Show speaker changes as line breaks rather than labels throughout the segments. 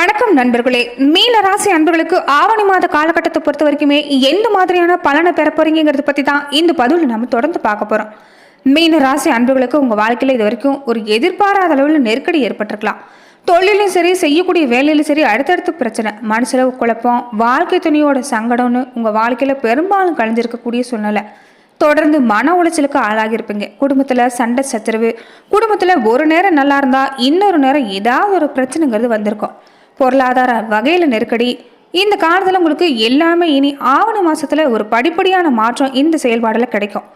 வணக்கம் நண்பர்களே. மீன ராசி அன்பர்களுக்கு ஆவணி மாத காலகட்டத்தை பொறுத்த வரைக்குமே எந்த மாதிரியான பலனை பெற போறீங்கிறது பத்தி தான் இந்த பதிவில் நம்ம தொடர்ந்து பார்க்க போறோம். மீன ராசி அன்பர்களுக்கு உங்க வாழ்க்கையில இது வரைக்கும் ஒரு எதிர்பாராத அளவில் நெருக்கடி ஏற்பட்டிருக்கலாம். தொழிலும் சரி செய்யக்கூடிய வேலையிலும் சரி அடுத்தடுத்து பிரச்சனை. மனசுல குழப்பம் வாழ்க்கை துணியோட சங்கடம்னு உங்க வாழ்க்கையில பெரும்பாலும் கலைஞ்சிருக்கக்கூடிய சூழ்நிலை. தொடர்ந்து மன உளைச்சலுக்கு ஆளாகியிருப்பீங்க. குடும்பத்தில் சண்டை சச்சரவு குடும்பத்தில் ஒரு நேரம் நல்லா இருந்தால் இன்னொரு நேரம் ஏதாவது ஒரு பிரச்சனைங்கிறது வந்திருக்கும். பொருளாதார வகையில் நெருக்கடி. இந்த காலத்தில் உங்களுக்கு எல்லாமே இனி ஆவணி மாதத்தில் ஒரு படிப்படியான மாற்றம் இந்த செயல்பாடில் கிடைக்கும்.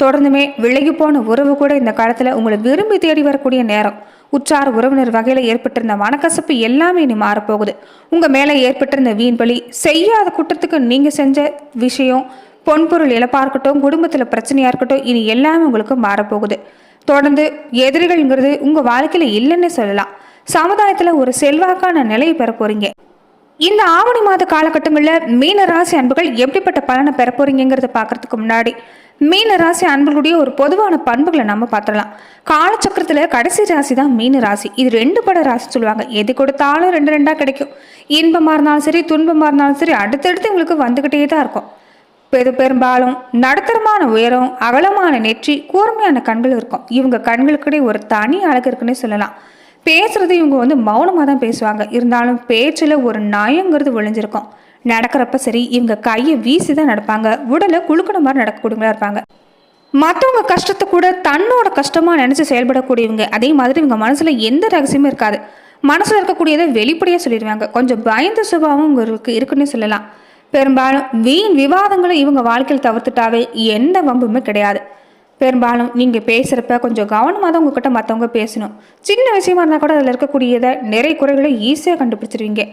தொடர்ந்துமே விலகி போன உறவு கூட இந்த காலத்தில் உங்களை விரும்பி தேடி வரக்கூடிய நேரம். உற்றார் உறவினர் வகையில் ஏற்பட்டிருந்த மனக்கசப்பு எல்லாமே இனி மாறப்போகுது. உங்கள் மேலே ஏற்பட்டிருந்த வீண்பலி செய்யாத குற்றத்துக்கு நீங்கள் செஞ்ச விஷயம் பொன்பொருள் இழப்பாக இருக்கட்டும் குடும்பத்தில் பிரச்சனையாக இருக்கட்டும் இனி எல்லாமே உங்களுக்கு மாறப்போகுது. தொடர்ந்து எதிரிகள்ங்கிறது உங்கள் வாழ்க்கையில் இல்லைன்னு சொல்லலாம். சமுதாயத்தில் ஒரு செல்வாக்கான நிலையை பெற போறீங்க. இந்த ஆவணி மாத காலகட்டங்களில் மீன ராசி அன்புகள் எப்படிப்பட்ட பலனை பெற போறீங்கிறத பார்க்கறதுக்கு முன்னாடி மீன ராசி அன்புகளுடைய ஒரு பொதுவான பண்புகளை நம்ம பார்த்துடலாம். காலச்சக்கரத்தில் கடைசி ராசி தான் மீன ராசி இது ரெண்டு பட ராசி சொல்லுவாங்க. எது கொடுத்தாலும் ரெண்டு ரெண்டாக கிடைக்கும். இன்பமாக இருந்தாலும் சரி துன்பமாக இருந்தாலும் சரி அடுத்தடுத்து உங்களுக்கு வந்துக்கிட்டே தான் இருக்கும். பெரு பெரும்பாலும் நடுத்தரமான உயரம் அகலமான நெற்றி கூர்மையான கண்கள் இருக்கும். இவங்க கண்களுக்கிடையே ஒரு தனி அழகு இருக்குன்னே சொல்லலாம். பேசுறது இவங்க வந்து மௌனமாக தான் பேசுவாங்க. இருந்தாலும் பேச்சில் ஒரு நயங்கிறது விளைஞ்சிருக்கும் நடக்கிறப்ப சரி இவங்க கையை வீசி தான் நடப்பாங்க. உடலை குலுக்கின மாதிரி நடக்கக்கூடியவங்களா இருப்பாங்க. மற்றவங்க கஷ்டத்தை கூட தன்னோட கஷ்டமாக நினச்சி செயல்படக்கூடியவங்க. அதே மாதிரி இவங்க மனசில் எந்த ரகசியமும் இருக்காது. மனசில் இருக்கக்கூடியதை வெளிப்படையாக சொல்லிடுவாங்க. கொஞ்சம் பயந்த சுபாவம் உங்களுக்கு இருக்குன்னே சொல்லலாம். பெரும்பாலும் வீண் விவாதங்களை இவங்க வாழ்க்கையில் தவிர்த்துட்டாவே எந்த வம்புமே கிடையாது. பெரும்பாலும் நீங்கள் பேசுகிறப்ப கொஞ்சம் கவனமாக தான் உங்ககிட்ட மற்றவங்க பேசணும். சின்ன விஷயமா இருந்தால் கூட அதில் இருக்கக்கூடியதை நிறைய குறைகளை ஈஸியாக கண்டுபிடிச்சிருவீங்க.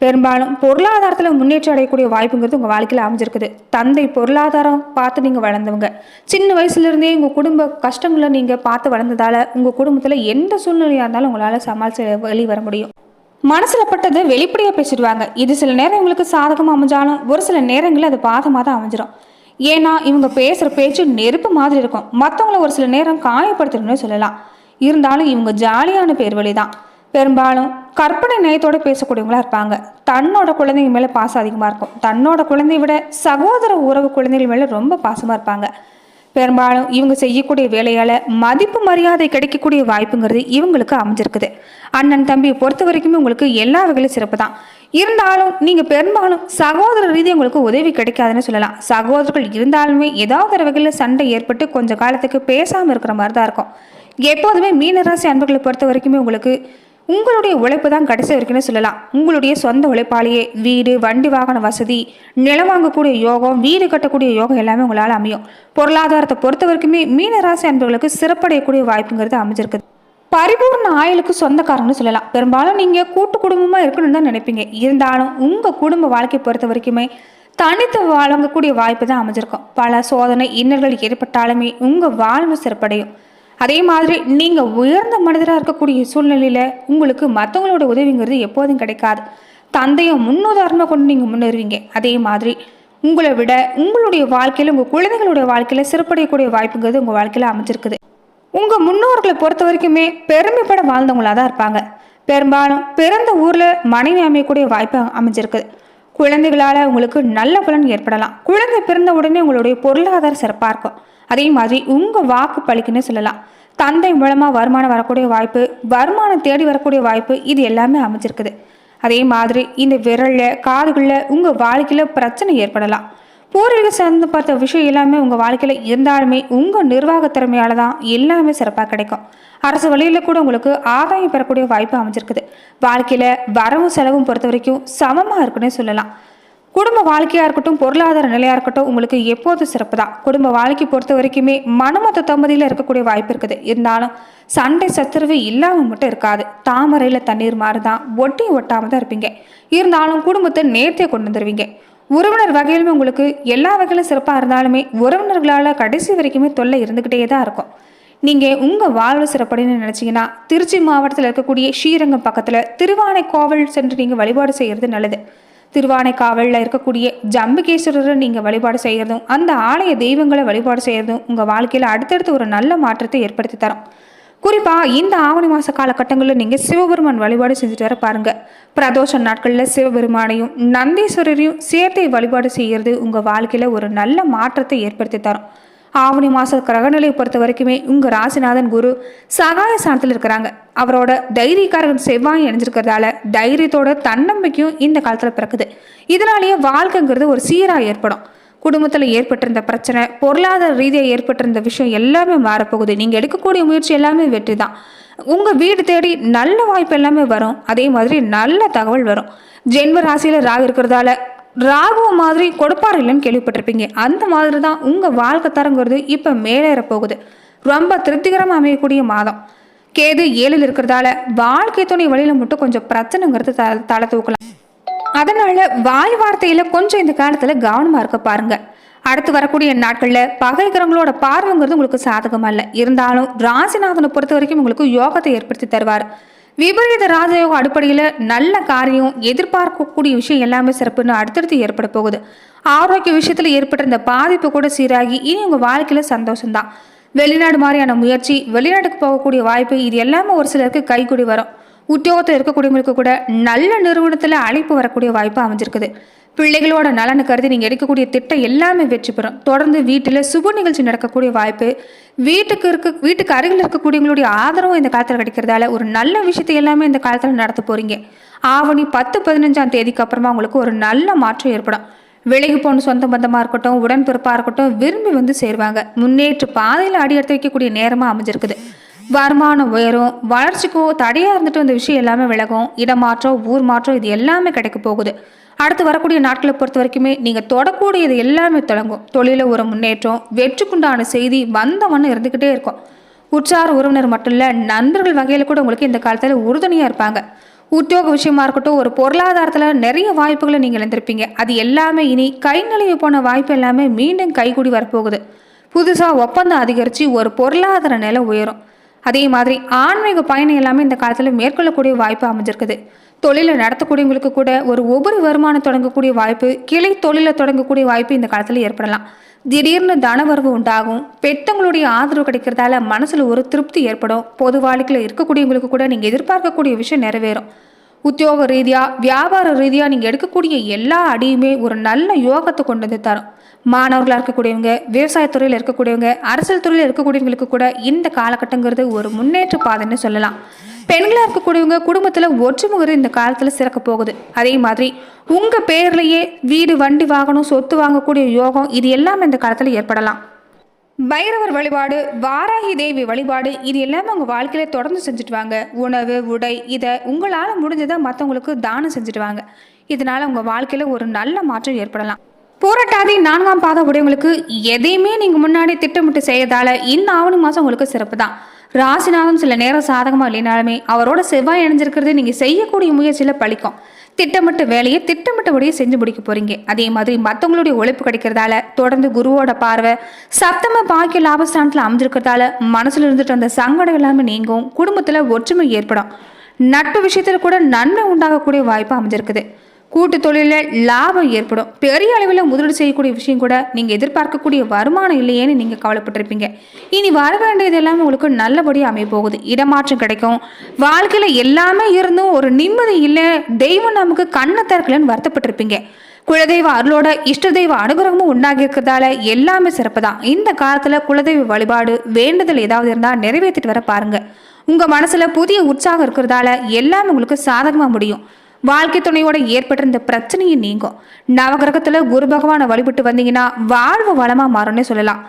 பெரும்பாலும் பொருளாதாரத்தில் முன்னேற்றம் அடையக்கூடிய வாய்ப்புங்கிறது உங்கள் வாழ்க்கையில் அமைஞ்சிருக்குது. தந்தை பொருளாதாரம் பார்த்து நீங்கள் வளர்ந்தவங்க. சின்ன வயசுலேருந்தே உங்கள் குடும்ப கஷ்டங்களை நீங்கள் பார்த்து வளர்ந்ததால் உங்கள் குடும்பத்தில் எந்த சூழ்நிலையாக இருந்தாலும் உங்களால் சமாளித்து வெளியே வர முடியும். மனசில் பட்டதை வெளிப்படையாக பேசிடுவாங்க. இது சில நேரம் உங்களுக்கு சாதகமாக அமைஞ்சாலும் ஒரு சில நேரங்களில் அது பாதமாக தான் அமைஞ்சிடும் ஏன்னா இவங்க பேசுகிற பேச்சு நெருப்பு மாதிரி இருக்கும். மற்றவங்கள ஒரு சில நேரம் காயப்படுத்தணும்னு சொல்லலாம். இருந்தாலும் இவங்க ஜாலியான பேர் வழி தான் பெரும்பாலும் கற்பனை நயத்தோடு பேசக்கூடியவங்களா இருப்பாங்க. தன்னோட குழந்தைங்க மேலே பாசம் அதிகமாக இருக்கும். தன்னோட குழந்தைய விட சகோதர உறவு குழந்தைகள் மேலே ரொம்ப பாசமாக இருப்பாங்க. பெரும்பாலும் இவங்க செய்யக்கூடிய வேலையால் மதிப்பு மரியாதை கிடைக்கக்கூடிய வாய்ப்புங்கிறது இவங்களுக்கு அமைஞ்சிருக்குது. அண்ணன் தம்பியை பொறுத்த வரைக்குமே உங்களுக்கு எல்லா வகையிலும் சிறப்பு தான் இருந்தாலும் நீங்கள் பெரும்பாலும் சகோதர ரீதி உங்களுக்கு உதவி கிடைக்காதுன்னு சொல்லலாம். சகோதரர்கள் இருந்தாலுமே ஏதாவது ஒரு வகையில் சண்டை ஏற்பட்டு கொஞ்சம் காலத்துக்கு பேசாமல் இருக்கிற மாதிரி தான் இருக்கும். எப்போதுமே மீனராசி அன்பர்களை பொறுத்த வரைக்குமே உங்களுக்கு உங்களுடைய உழைப்பு தான் கடைசி வரைக்கும்னு சொல்லலாம். உங்களுடைய சொந்த உழைப்பாலேயே வீடு வண்டி வாகன வசதி நிலம் வாங்கக்கூடிய யோகம் வீடு கட்டக்கூடிய யோகம் எல்லாமே உங்களால் அமையும். பொருளாதாரத்தை பொறுத்த வரைக்குமே மீனராசி அன்பர்களுக்கு சிறப்படையக்கூடிய வாய்ப்புங்கிறது அமைஞ்சிருக்குது. பரிபூர்ண ஆயுளுக்கு சொந்தக்காரங்கன்னு சொல்லலாம். பெரும்பாலும் நீங்கள் கூட்டு குடும்பமாக இருக்கணும்னு தான் நினைப்பீங்க. இருந்தாலும் உங்கள் குடும்ப வாழ்க்கையை பொறுத்த வரைக்குமே தனித்து வழங்கக்கூடிய வாய்ப்பு தான் அமைஞ்சிருக்கும். பல சோதனை இன்னல்கள் ஏற்பட்டாலுமே உங்கள் வாழ்வு சிறப்படையும். அதே மாதிரி நீங்கள் உயர்ந்த மனிதராக இருக்கக்கூடிய சூழ்நிலையில் உங்களுக்கு மற்றவங்களோட உதவிங்கிறது எப்போதும் கிடைக்காது. தந்தையை முன்னுதாரணமாக கொண்டு நீங்கள் முன்னேறுவீங்க. அதே மாதிரி உங்களை விட உங்களுடைய வாழ்க்கையில் உங்கள் குழந்தைகளுடைய வாழ்க்கையில் சிறப்படையக்கூடிய வாய்ப்புங்கிறது உங்கள் வாழ்க்கையில் அமைஞ்சிருக்குது. உங்கள் முன்னோர்களை பொறுத்த வரைக்குமே பெருமைப்பட வாழ்ந்தவங்களாக தான் இருப்பாங்க. பெரும்பாலும் பிறந்த ஊரில் மனைவி அமையக்கூடிய வாய்ப்பு அமைஞ்சிருக்குது குழந்தைகளால் உங்களுக்கு நல்ல பலன் ஏற்படலாம். குழந்தை பிறந்த உடனே உங்களுடைய பொருளாதார சிறப்பாக இருக்கும். அதே மாதிரி உங்கள் வாக்கு பழிக்குன்னு சொல்லலாம். தந்தை மூலமாக வருமானம் வரக்கூடிய வாய்ப்பு வருமானம் தேடி வரக்கூடிய வாய்ப்பு இது எல்லாமே அமைஞ்சிருக்குது. அதே மாதிரி இந்த விரலில் காதுகளில் உங்கள் வாழ்க்கையில் பிரச்சனை ஏற்படலாம். பூர்வீக சார்ந்து பார்த்த விஷயம் எல்லாமே உங்கள் வாழ்க்கையில் இருந்தாலுமே உங்கள் நிர்வாக திறமையால் தான் எல்லாமே சிறப்பாக கிடைக்கும். அரசு வழியில் கூட உங்களுக்கு ஆதாயம் பெறக்கூடிய வாய்ப்பு அமைஞ்சிருக்குது. வாழ்க்கையில் வரவும் செலவும் பொறுத்த வரைக்கும் சமமாக இருக்குன்னே சொல்லலாம். குடும்ப வாழ்க்கையாக இருக்கட்டும் பொருளாதார நிலையாக இருக்கட்டும் உங்களுக்கு எப்போதும் சிறப்பு தான். குடும்ப வாழ்க்கை பொறுத்த வரைக்குமே மனமொத்த தம்பதியில் இருக்கக்கூடிய வாய்ப்பு இருக்குது. இருந்தாலும் சண்டை சத்துருவு இல்லாமல் மட்டும் இருக்காது. தாமரையில் தண்ணீர் மாதிரி தான் ஒட்டி ஒட்டாமல் தான் இருப்பீங்க. இருந்தாலும் குடும்பத்தை நேர்த்தியை கொண்டு வந்துடுவீங்க உறவினர் வகையிலுமே உங்களுக்கு எல்லா வகையிலும் சிறப்பாக இருந்தாலுமே உறவினர்களால் கடைசி வரைக்குமே தொல்லை இருந்துக்கிட்டே தான் இருக்கும். நீங்கள் உங்கள் வாழ்வு சிறப்படைன்னு நினச்சிங்கன்னா திருச்சி மாவட்டத்தில் இருக்கக்கூடிய ஸ்ரீரங்கம் பக்கத்தில் திருவானைக்கோவில் சென்று நீங்கள் வழிபாடு செய்கிறது நல்லது. திருவானைக்காவலில் இருக்கக்கூடிய ஜம்புகேஸ்வரரை நீங்கள் வழிபாடு செய்கிறதும் அந்த ஆலய தெய்வங்களை வழிபாடு செய்கிறதும் உங்கள் வாழ்க்கையில் அடுத்தடுத்து ஒரு நல்ல மாற்றத்தை ஏற்படுத்தி தரும். குறிப்பாக இந்த ஆவணி மாத காலகட்டங்களில் நீங்கள் சிவபெருமான் வழிபாடு செஞ்சுட்டு வர பாருங்கள் பிரதோஷ நாட்களில் சிவபெருமானையும் நந்தீஸ்வரரையும் சேர்த்தை வழிபாடு செய்கிறது உங்கள் வாழ்க்கையில் ஒரு நல்ல மாற்றத்தை ஏற்படுத்தி தரும். ஆவணி மாத கிரகநிலையை பொறுத்த வரைக்குமே உங்கள் ராசிநாதன் குரு சகாய ஸ்தானத்தில் இருக்கிறாங்க. அவரோட தைரியக்காரன் செவ்வாய் இணைஞ்சிருக்கிறதால தைரியத்தோட தன்னம்பிக்கையும் இந்த காலத்தில் பிறக்குது. இதனாலேயே வாழ்க்கைங்கிறது ஒரு சீராக ஏற்படும். குடும்பத்தில் ஏற்பட்டிருந்த பிரச்சனை பொருளாதார ரீதியாக ஏற்பட்டிருந்த விஷயம் எல்லாமே மாறப்போகுது. நீங்கள் எடுக்கக்கூடிய முயற்சி எல்லாமே வெற்றி தான் உங்கள் வீடு தேடி நல்ல வாய்ப்பு எல்லாமே வரும். அதே மாதிரி நல்ல தகவல் வரும். ஜென்ம ராசியில் ராகு இருக்கிறதால ராகு மாதிரி கொடுப்பார் இல்லைன்னு கேள்விப்பட்டிருப்பீங்க. அந்த மாதிரி தான் உங்கள் வாழ்க்கை தரங்கிறது இப்போ மேலேற போகுது ரொம்ப திருப்திகரமாக அமையக்கூடிய மாதம். கேது ஏழில் இருக்கிறதால வாழ்க்கை துணை வழியில் மட்டும் கொஞ்சம் பிரச்சனைங்கிறது த தலை தூக்கலாம் அதனால வாய் வார்த்தையில கொஞ்சம் இந்த காலத்துல கவனமா இருக்க பாருங்க. அடுத்து வரக்கூடிய நாட்கள்ல பகைக்கிறவங்களோட பார்வைங்கிறது உங்களுக்கு சாதகமாக இல்லை. இருந்தாலும் ராசிநாதனை பொறுத்த வரைக்கும் உங்களுக்கு யோகத்தை ஏற்படுத்தி தருவார். விபரீத ராஜயோக அடிப்படையில் நல்ல காரியம் எதிர்பார்க்கக்கூடிய விஷயம் எல்லாமே சிறப்புன்னு அடுத்தடுத்து ஏற்பட போகுது. ஆரோக்கிய விஷயத்தில் ஏற்பட்டிருந்த பாதிப்பு கூட சீராகி இனி உங்கள் வாழ்க்கையில் சந்தோஷம்தான். வெளிநாடு மாதிரியான முயற்சி வெளிநாட்டுக்கு போகக்கூடிய வாய்ப்பு இது எல்லாமே ஒரு சிலருக்கு கைகூடி வரும். உத்தியோகத்தில் இருக்கக்கூடியவங்களுக்கு கூட நல்ல நிறுவனத்தில் அழைப்பு வரக்கூடிய வாய்ப்பு அமைஞ்சிருக்குது. பிள்ளைகளோட நலனு கருதி நீங்கள் எடுக்கக்கூடிய திட்டம் எல்லாமே வெற்றி பெறும். தொடர்ந்து வீட்டில் சுப நிகழ்ச்சி நடக்கக்கூடிய வாய்ப்பு வீட்டுக்கு இருக்க வீட்டுக்கு அருகில் இருக்கக்கூடியவங்களுடைய ஆதரவும் இந்த காலத்தில் கிடைக்கிறதால ஒரு நல்ல விஷயத்தை எல்லாமே இந்த காலத்தில் நடத்த போகிறீங்க ஆவணி பத்து பதினஞ்சாம் தேதிக்கு அப்புறமா உங்களுக்கு ஒரு நல்ல மாற்றம் ஏற்படும். விலகி போன சொந்த பந்தமாக இருக்கட்டும் உடன்பிறப்பாக இருக்கட்டும் விரும்பி வந்து சேருவாங்க. முன்னேற்ற பாதையில் அடி எடுத்து வைக்கக்கூடிய நேரமாக அமைஞ்சிருக்குது. வருமானம் உயரும் வளர்ச்சிக்கோ தடையாக இருந்துட்டு இந்த விஷயம் எல்லாமே விலகும் இடமாற்றம் ஊர் மாற்றம் இது எல்லாமே கிடைக்க போகுது. அடுத்து வரக்கூடிய நாட்களை பொறுத்த வரைக்குமே நீங்கள் தொடக்கூடியது எல்லாமே தொடங்கும். தொழில ஒரு முன்னேற்றம் வெற்றிக்குண்டான செய்தி வந்தவண்ணம் இருந்துக்கிட்டே இருக்கும். உற்சார உறவினர் மட்டும் இல்லை நண்பர்கள் வகையில் கூட உங்களுக்கு இந்த காலத்தில் உறுதுணையாக இருப்பாங்க. உத்தியோக விஷயமா இருக்கட்டும் ஒரு பொருளாதாரத்தில் நிறைய வாய்ப்புகளை நீங்கள் இழந்திருப்பீங்க. அது எல்லாமே இனி கை நழுவி போன வாய்ப்பு எல்லாமே மீண்டும் கைகூடி வரப்போகுது. புதுசாக ஒப்பந்தம் அதிகரித்து ஒரு பொருளாதார நிலை உயரும். அதே மாதிரி ஆன்மீக பயணம் எல்லாமே இந்த காலத்தில் மேற்கொள்ளக்கூடிய வாய்ப்பு அமைஞ்சிருக்குது. தொழிலை நடத்தக்கூடியவங்களுக்கு கூட ஒரு ஒவ்வொரு வருமானம் தொடங்கக்கூடிய வாய்ப்பு கிளை தொழிலை தொடங்கக்கூடிய வாய்ப்பு இந்த காலத்தில் ஏற்படலாம். திடீர்னு தனவரவு உண்டாகும். பெத்தவங்களுடைய ஆதரவு கிடைக்கிறதால மனசில் ஒரு திருப்தி ஏற்படும். பொது வாழ்க்கையில் இருக்கக்கூடியவங்களுக்கு கூட நீங்கள் எதிர்பார்க்கக்கூடிய விஷயம் நிறைவேறும். உத்தியோக ரீதியாக வியாபார ரீதியாக நீங்கள் எடுக்கக்கூடிய எல்லா அடியுமே ஒரு நல்ல யோகத்தை கொண்டு வந்து தரும். மாணவர்களாக இருக்கக்கூடியவங்க விவசாயத்துறையில் இருக்கக்கூடியவங்க அரசியல் துறையில் இருக்கக்கூடியவங்களுக்கு கூட இந்த காலகட்டங்கிறது ஒரு முன்னேற்ற பாதைன்னு சொல்லலாம். பெண்களாக இருக்கக்கூடியவங்க குடும்பத்தில் ஒற்றுமுகிறது இந்த காலத்தில் சிறக்க போகுது. அதே மாதிரி உங்கள் பேர்லேயே வீடு வண்டி வாகனம் சொத்து வாங்கக்கூடிய யோகம் இது எல்லாமே இந்த காலத்தில் ஏற்படலாம். பைரவர் வழிபாடு வாராகி தேவி வழிபாடு இது எல்லாமே உங்கள் வாழ்க்கையில தொடர்ந்து செஞ்சுட்டு வாங்க உணவு உடை இதை உங்களால் முடிஞ்சதை மற்றவங்களுக்கு தானம் செஞ்சுட்டு வாங்க இதனால் உங்கள் வாழ்க்கையில் ஒரு நல்ல மாற்றம் ஏற்படலாம். போராட்டாதி நான்காம் பாதம் உடையவங்களுக்கு எதையுமே நீங்கள் முன்னாடி திட்டமிட்டு செய்யறதால இந்த ஆவணி மாதம் உங்களுக்கு சிறப்பு தான். ராசிநாதன் சில நேரம் சாதகமாக இல்லைனாலுமே அவரோட செவ்வாய் இணைஞ்சிருக்கிறது நீங்கள் செய்யக்கூடிய முயற்சியில் பழிக்கும். திட்டமிட்ட வேலையை திட்டமிட்டபடியே செஞ்சு முடிக்க போறீங்க. அதே மாதிரி மற்றவங்களுடைய உழைப்பு கிடைக்கிறதால தொடர்ந்து குருவோட பார்வை சப்தம பாக்கிய லாபஸ்தானத்தில் அமைஞ்சிருக்கிறதால மனசுல இருந்துட்டு அந்த சங்கடம் எல்லாமே நீங்கும் குடும்பத்தில் ஒற்றுமை ஏற்படும். நட்பு விஷயத்தில் கூட நன்மை உண்டாகக்கூடிய வாய்ப்பு அமைஞ்சிருக்குது. கூட்டு தொழிலில் லாபம் ஏற்படும். பெரிய அளவில் முதலீடு செய்யக்கூடிய விஷயம் கூட நீங்கள் எதிர்பார்க்கக்கூடிய வருமானம் இல்லையேன்னு நீங்கள் கவலைப்பட்டிருப்பீங்க. இனி வர வேண்டியது எல்லாமே உங்களுக்கு நல்லபடியாக அமைய போகுது. இடமாற்றம் கிடைக்கும். வாழ்க்கையில் எல்லாமே இருந்தும் ஒரு நிம்மதி இல்லை. தெய்வம் நமக்கு கண்ணை திறக்கலன்னு வருத்தப்பட்டிருப்பீங்க. குலதெய்வ அருளோட இஷ்ட தெய்வ அனுகிரகமும் உண்டாகி இருக்கிறதால எல்லாமே சிறப்பு தான். இந்த காலத்தில் குலதெய்வ வழிபாடு வேண்டுதல் ஏதாவது இருந்தால் நிறைவேற்றிட்டு வர பாருங்கள் உங்கள் மனசில் புதிய உற்சாகம் இருக்கிறதால எல்லாமே உங்களுக்கு சாதகமாக முடியும். வாழ்க்கை துணையோட ஏற்பட்டிருந்த பிரச்சனையும் நீங்கும். நவகிரகத்தில் குரு பகவானை வழிபட்டு வந்தீங்கன்னா வாழ்வு வளமாக மாறும்னே சொல்லலாம்.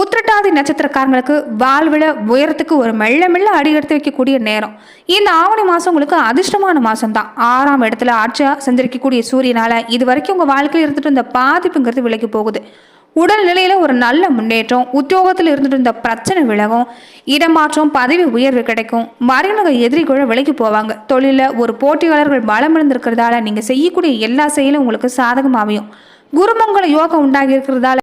உத்திரட்டாதி நட்சத்திரக்காரங்களுக்கு வாழ்வில் உயரத்துக்கு ஒரு மெல்ல மெல்ல அடி எடுத்து வைக்கக்கூடிய நேரம். இந்த ஆவணி மாதம் உங்களுக்கு அதிர்ஷ்டமான மாதம் தான் ஆறாம் இடத்துல ஆட்சியாக செஞ்சிருக்கக்கூடிய சூரியனால இது வரைக்கும் உங்கள் வாழ்க்கையில் இருந்துட்டு இந்த பாதிப்புங்கிறது விலகி போகுது. உடல்நிலையில் ஒரு நல்ல முன்னேற்றம் உத்தியோகத்தில் இருந்துட்டு இருந்த பிரச்சனை விலகும் இடமாற்றம் பதவி உயர்வு கிடைக்கும். மறைமுக எதிரிக்குள்ள விலகி போவாங்க. தொழிலில் ஒரு போட்டியாளர்கள் பலம் இருந்திருக்கிறதால நீங்கள் செய்யக்கூடிய எல்லா செயலும் உங்களுக்கு சாதகம் அமையும். குருமங்கள யோகம் உண்டாகி இருக்கிறதால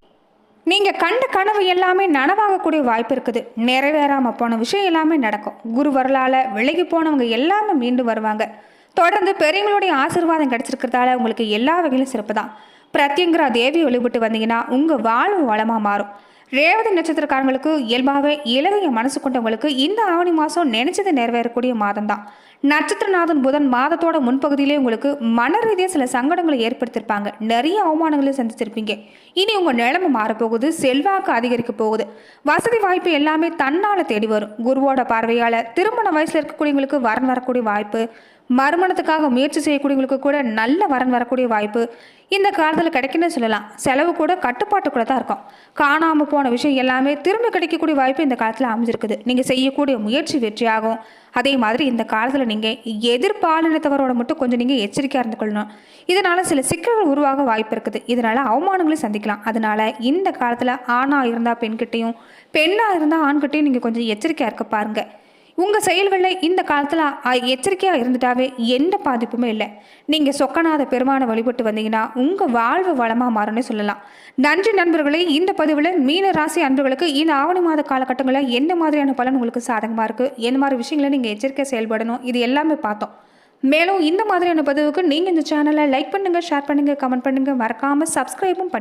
நீங்கள் கண்ட கனவு எல்லாமே நனவாகக்கூடிய வாய்ப்பு இருக்குது. நிறைவேறாமல் போன விஷயம் எல்லாமே நடக்கும். குரு வரலால் விலகி போனவங்க எல்லாமே மீண்டும் வருவாங்க. தொடர்ந்து பெரியவங்களுடைய ஆசீர்வாதம் கிடைச்சிருக்கிறதால உங்களுக்கு எல்லா வகையிலும் சிறப்பு தான் பிரத்யங்கரா தேவி வழிபட்டு வந்தீங்கன்னா உங்கள் வாழ்வு வளமாக மாறும். ரேவதி நட்சத்திரக்காரங்களுக்கு இயல்பாகவே இலகைய மனசு கொண்டவங்களுக்கு இந்த ஆவணி மாதம் நினைச்சது நிறைவேறக்கூடிய மாதம் தான் நட்சத்திரநாதன் புதன் மாதத்தோட முன்பகுதியிலே உங்களுக்கு மன ரீதியாக சில சங்கடங்களை ஏற்படுத்தியிருப்பாங்க நிறைய அவமானங்களை சந்திச்சிருப்பீங்க இனி உங்கள் நிலைமை மாறப்போகுது செல்வாக்கு அதிகரிக்க போகுது. வசதி வாய்ப்பு எல்லாமே தன்னால் தேடி வரும். குருவோட பார்வையால் திருமண வயசில் இருக்கக்கூடியவங்களுக்கு வரன் வரக்கூடிய வாய்ப்பு மறுமணத்துக்காக முயற்சி செய்யக்கூடியவங்களுக்கு கூட நல்ல வரன் வரக்கூடிய வாய்ப்பு இந்த காலத்தில் கிடைக்குன்னு சொல்லலாம். செலவு கூட கட்டுப்பாட்டுக்குள்ளே தான் இருக்கும். காணாமல் போன விஷயம் எல்லாமே திரும்ப கிடைக்கக்கூடிய வாய்ப்பு இந்த காலத்தில் அமைஞ்சிருக்குது. நீங்கள் செய்யக்கூடிய முயற்சி வெற்றியாகும். அதே மாதிரி இந்த காலத்தில் நீங்கள் எதிர்பாலினத்தவரோட மட்டும் கொஞ்சம் நீங்கள் எச்சரிக்கையாக இருந்து கொள்ளணும். இதனால் சில சிக்கல்கள் உருவாக வாய்ப்பு இருக்குது. இதனால் அவமானங்களை சந்திக்கலாம். அதனால் இந்த காலத்தில் ஆணாக இருந்தால் பெண்கிட்டையும் பெண்ணாக இருந்தால் ஆண்கிட்டையும் நீங்கள் கொஞ்சம் எச்சரிக்கையாக இருக்க பாருங்கள் உங்கள் செயல்களில் இந்த காலத்தில் எச்சரிக்கையாக இருந்துட்டாவே எந்த பாதிப்புமே இல்லை. நீங்கள் சொக்கநாத பெருமானை வழிபட்டு வந்தீங்கன்னா உங்கள் வாழ்வு வளமாக மாறும்னு சொல்லலாம். நன்றி நண்பர்களே இந்த பதிவில் மீன ராசி அன்பர்களுக்கு இந்த ஆவணி மாத காலகட்டங்களில் எந்த மாதிரியான பலன் உங்களுக்கு சாதகமாக இருக்குது எந்த மாதிரி விஷயங்களை நீங்கள் எச்சரிக்கை செயல்படணும்? இது எல்லாமே பார்த்தோம். மேலும் இந்த மாதிரியான பதிவுக்கு நீங்கள் இந்த சேனலை லைக் பண்ணுங்கள் ஷேர் பண்ணுங்கள் கமெண்ட் பண்ணுங்கள் மறக்காமல் சப்ஸ்கிரைபும் பண்ணி